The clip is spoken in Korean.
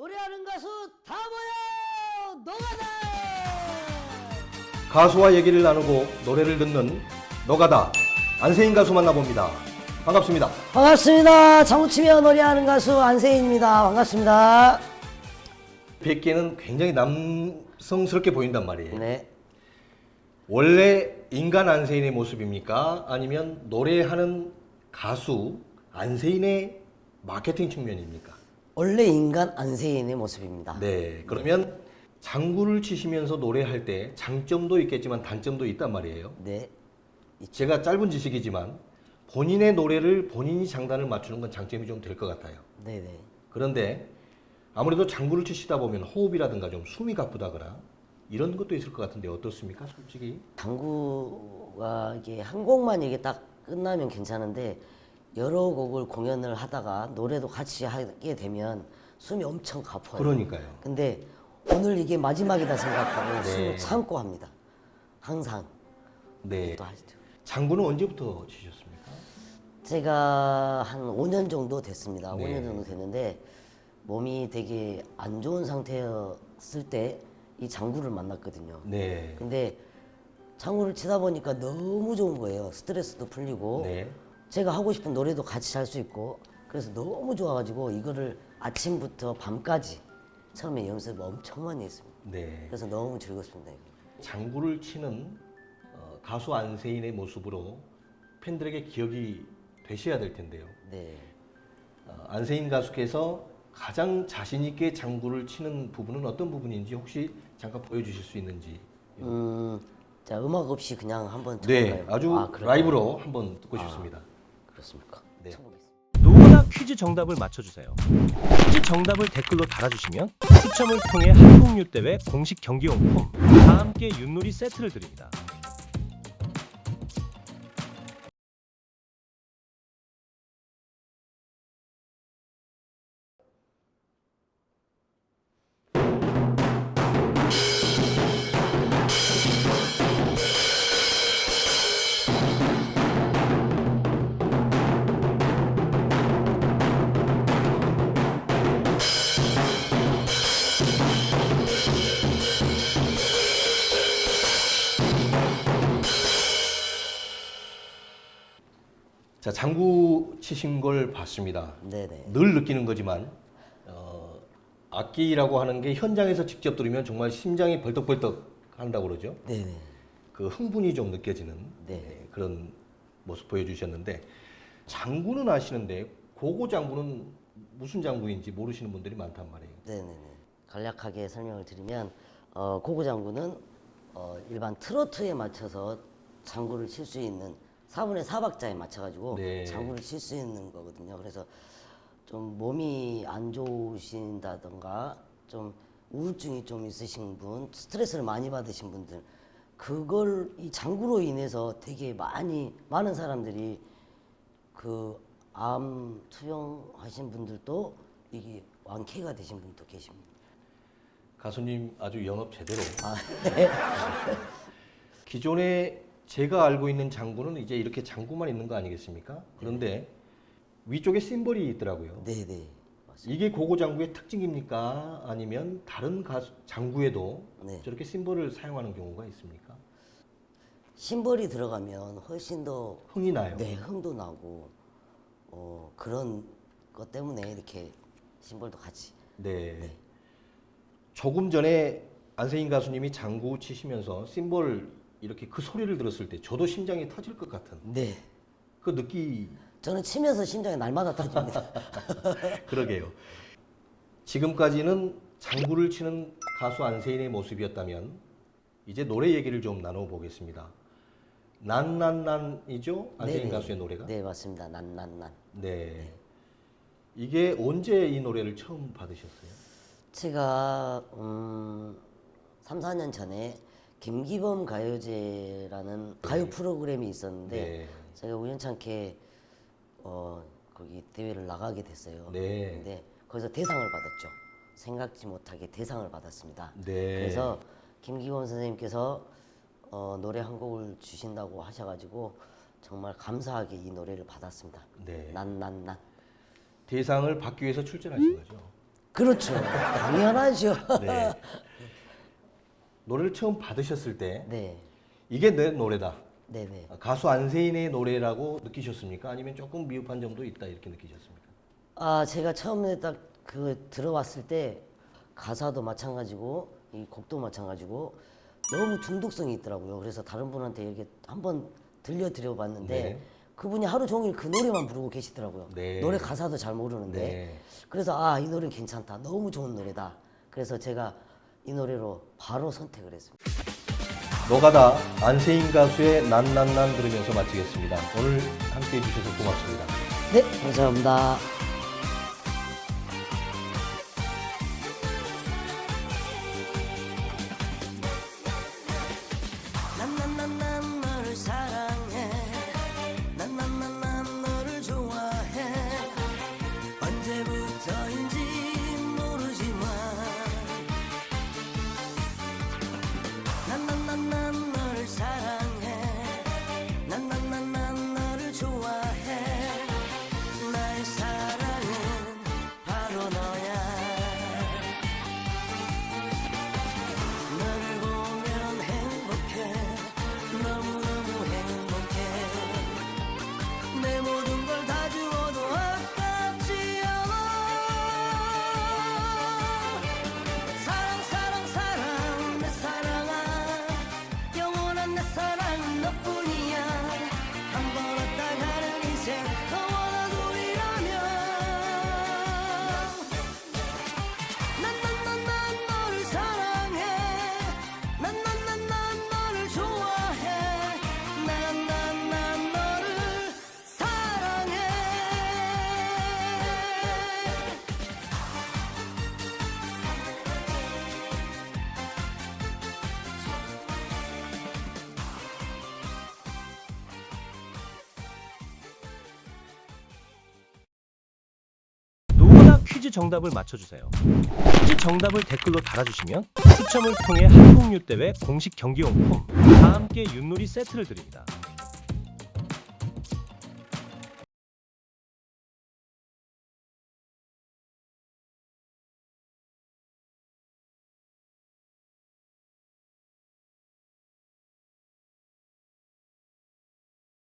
노래하는 가수 다 모여 노가다 가수와 얘기를 나누고 노래를 듣는 노가다 안세인 가수 만나봅니다. 반갑습니다. 반갑습니다 장구치며 노래하는 가수 안세인입니다 반갑습니다 뵙기에는 굉장히 남성스럽게 보인단 말이에요. 네 원래 인간 안세인의 모습입니까? 아니면 노래하는 가수 안세인의 마케팅 측면입니까? 원래 인간 안세인의 모습입니다 네. 그러면 장구를 치시면서 노래할 때 장점도 있겠지만 단점도 있단 말이에요. 네 제가 짧은 지식이지만 본인의 노래를 본인이 장단을 맞추는 건 장점이 좀 될 것 같아요. 네네 그런데 아무래도 장구를 치시다 보면 호흡이라든가 좀 숨이 가쁘다거나 이런 것도 있을 것 같은데 어떻습니까? 솔직히. 당구가 이게 한 곡만 이게 딱 끝나면 괜찮은데 여러 곡을 공연을 하다가 노래도 같이 하게 되면 숨이 엄청 가파요. 그러니까요. 근데 오늘 이게 마지막이다 생각하고 네. 숨을 참고 합니다. 항상 네. 또 하시죠. 장구는 언제부터 치셨습니까? 제가 한 5년 정도 됐습니다. 네. 5년 정도 됐는데 몸이 되게 안 좋은 상태였을 때 이 장구를 만났거든요. 네. 근데 장구를 치다 보니까 너무 좋은 거예요. 스트레스도 풀리고 네. 제가 하고 싶은 노래도 같이 할수 있고 그래서 너무 좋아가지고 이거를 아침부터 밤까지 처음에 연습 엄청 많이 했습니다. 네. 그래서 너무 즐겁습니다. 장구를 치는 어, 가수 안세인의 모습으로 팬들에게 기억이 되셔야 될 텐데요. 네. 어, 안세인 가수께서 가장 자신 있게 장구를 치는 부분은 어떤 부분인지 혹시 잠깐 보여주실 수 있는지. 음, 자 음악 없이 그냥 한번 네? 아주 아? 라이브로 한번 듣고 싶습니다. 그렇습니까? 네. 쳐보겠습니다. 노가다 퀴즈 정답을 맞춰주세요. 퀴즈 정답을 댓글로 달아주시면 추첨을 통해 한국유 대회 공식 경기 용품 다 함께 윷놀이 세트를 드립니다. 자, 장구 치신 걸 봤습니다. 네네. 늘 느끼는 거지만 어, 악기라고 하는 게 현장에서 직접 들으면 정말 심장이 벌떡벌떡 한다고 그러죠. 네네. 그 흥분이 좀 느껴지는 네. 네, 그런 모습 보여주셨는데 장구는 아시는데 고고 장구는 무슨 장구인지 모르시는 분들이 많단 말이에요. 네네네. 간략하게 설명을 드리면 어, 고구 장구는 어, 일반 트로트에 맞춰서 장구를 칠 수 있는 4분의 4박자에 맞춰가지고 네. 장구를 칠 수 있는 거거든요. 그래서 좀 몸이 안 좋으신다던가 좀 우울증이 좀 있으신 분, 스트레스를 많이 받으신 분들 그걸 이 장구로 인해서 되게 많이 많은 사람들이 그 암 투병하신 분들도 이게 완쾌가 되신 분도 계십니다. 가수님 아주 영업 제대로. 아, 네. 기존에 제가 알고 있는 장구는 이제 이렇게 장구만 있는 거 아니겠습니까? 그런데 위쪽에 심벌이 있더라고요. 네, 네. 맞습니다. 이게 고고 장구의 특징입니까? 아니면 다른 가수 장구에도 네. 저렇게 심벌을 사용하는 경우가 있습니까? 심벌이 들어가면 훨씬 더 흥이 나요. 네, 흥도 나고 어, 그런 것 때문에 이렇게 심벌도 같이 네. 조금 전에 안세인 가수님이 장구 치시면서 심벌 이렇게 그 소리를 들었을 때 저도 심장이 터질 것 같은 네. 그 느끼 저는 치면서 심장이 날마다 터집니다. 그러게요. 지금까지는 장구를 치는 가수 안세인의 모습이었다면 이제 노래 얘기를 좀 나눠보겠습니다. 난난난이죠 안세인 네네. 가수의 노래가. 네, 맞습니다. 난난난. 네. 이게 언제 이 노래를 처음 받으셨어요? 제가 음, 3, 4년 전에 김기범 가요제라는 가요 프로그램이 있었는데 네. 제가 우연찮게 어, 거기 대회를 나가게 됐어요. 네. 근데 거기서 대상을 받았죠. 생각지 못하게 대상을 받았습니다. 네. 그래서 김기범 선생님께서 어, 노래 한 곡을 주신다고 하셔가지고 정말 감사하게 이 노래를 받았습니다. 네. 난난 난. 대상을 받기 위해서 출전하신 거죠. 그렇죠. 당연하죠. 네. 노래를 처음 받으셨을 때 네, 이게 내 노래다. 네, 네. 가수 안세인의 노래라고 느끼셨습니까? 아니면 조금 미흡한 점도 있다 이렇게 느끼셨습니까? 아 제가 처음에 딱 그 들어왔을 때 가사도 마찬가지고 이 곡도 마찬가지고 너무 중독성이 있더라고요. 그래서 다른 분한테 이렇게 한번 들려드려 봤는데 네. 그분이 하루 종일 그 노래만 부르고 계시더라고요. 네. 노래 가사도 잘 모르는데 네. 그래서 아 이 노래 괜찮다. 너무 좋은 노래다. 그래서 제가 이 노래로 바로 선택을 했습니다. 노가다 안세인 가수의 난난난 들으면서 마치겠습니다. 오늘 함께 해주셔서 고맙습니다. 네, 감사합니다. 퀴즈 정답을 맞춰주세요. 퀴즈 정답을 댓글로 달아주시면 추첨을 통해 한국뉴 대회 공식 경기용품 다 함께 윷놀이 세트를 드립니다.